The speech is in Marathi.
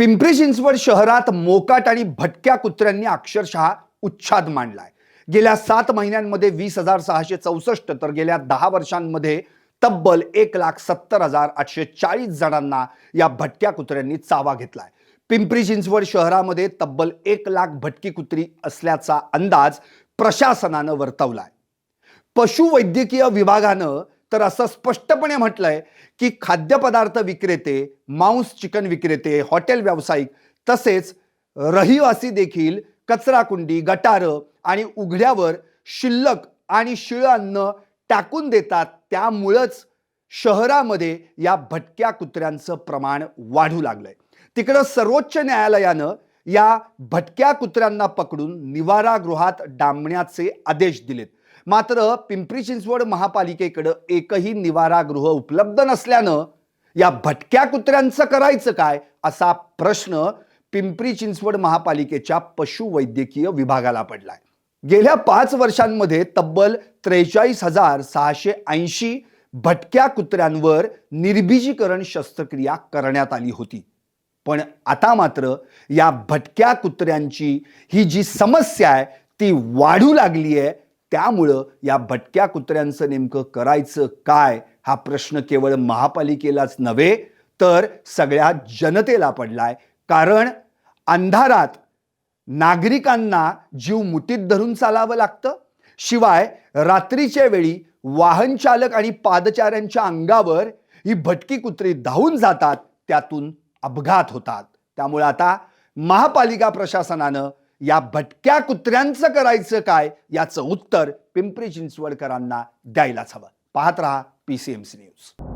पिंपरी चिंचवड शहरात मोकाट आणि भटक्या कुत्र्यांनी अक्षरशः उच्छाद मांडलाय. गेल्या सात महिन्यांमध्ये वीस हजार सहाशे चौसष्ट तर गेल्या दहा वर्षांमध्ये तब्बल एक लाख सत्तर हजार आठशे चाळीस जणांना या भटक्या कुत्र्यांनी चावा घेतलाय. पिंपरी चिंचवड शहरामध्ये तब्बल एक लाख भटकी कुत्री असल्याचा अंदाज प्रशासनानं वर्तवलाय. पशुवैद्यकीय विभागानं तर असं स्पष्टपणे म्हटलंय की खाद्यपदार्थ विक्रेते मांस चिकन विक्रेते हॉटेल व्यावसायिक तसेच रहिवासी देखील कचराकुंडी गटारं आणि उघड्यावर शिल्लक आणि शिळ अन्न टाकून देतात. त्यामुळंच शहरामध्ये या भटक्या कुत्र्यांचं प्रमाण वाढू लागलंय. तिकडं सर्वोच्च न्यायालयानं या भटक्या कुत्र्यांना पकडून निवारागृहात डांबण्याचे आदेश दिलेत. मात्र पिंपरी चिंचवड महापालिकेकडं एकही निवारागृह उपलब्ध नसल्यानं या भटक्या कुत्र्यांचं करायचं काय असा प्रश्न पिंपरी चिंचवड महापालिकेच्या पशुवैद्यकीय विभागाला पडलाय. गेल्या पाच वर्षांमध्ये तब्बल त्रेचाळीस हजार सहाशे ऐंशी भटक्या कुत्र्यांवर निर्बीजीकरण शस्त्रक्रिया करण्यात आली होती. पण आता मात्र या भटक्या कुत्र्यांची ही जी समस्या आहे ती वाढू लागली आहे त्यामुळं या भटक्या कुत्र्यांचं नेमकं करायचं काय हा प्रश्न केवळ महापालिकेलाच नव्हे तर सगळ्या जनतेला पडलाय. कारण अंधारात नागरिकांना जीव मुठीत धरून चालावं लागतं. शिवाय रात्रीच्या वेळी वाहन चालक आणि पादचाऱ्यांच्या अंगावर ही भटकी कुत्री धावून जातात त्यातून अपघात होतात. त्यामुळे आता महापालिका प्रशासनानं या भटक्या कुत्र्यांचं करायचं काय? याचं उत्तर पिंपरी चिंचवडकरांना द्यायलाच हवं. पाहत रहा P C M C news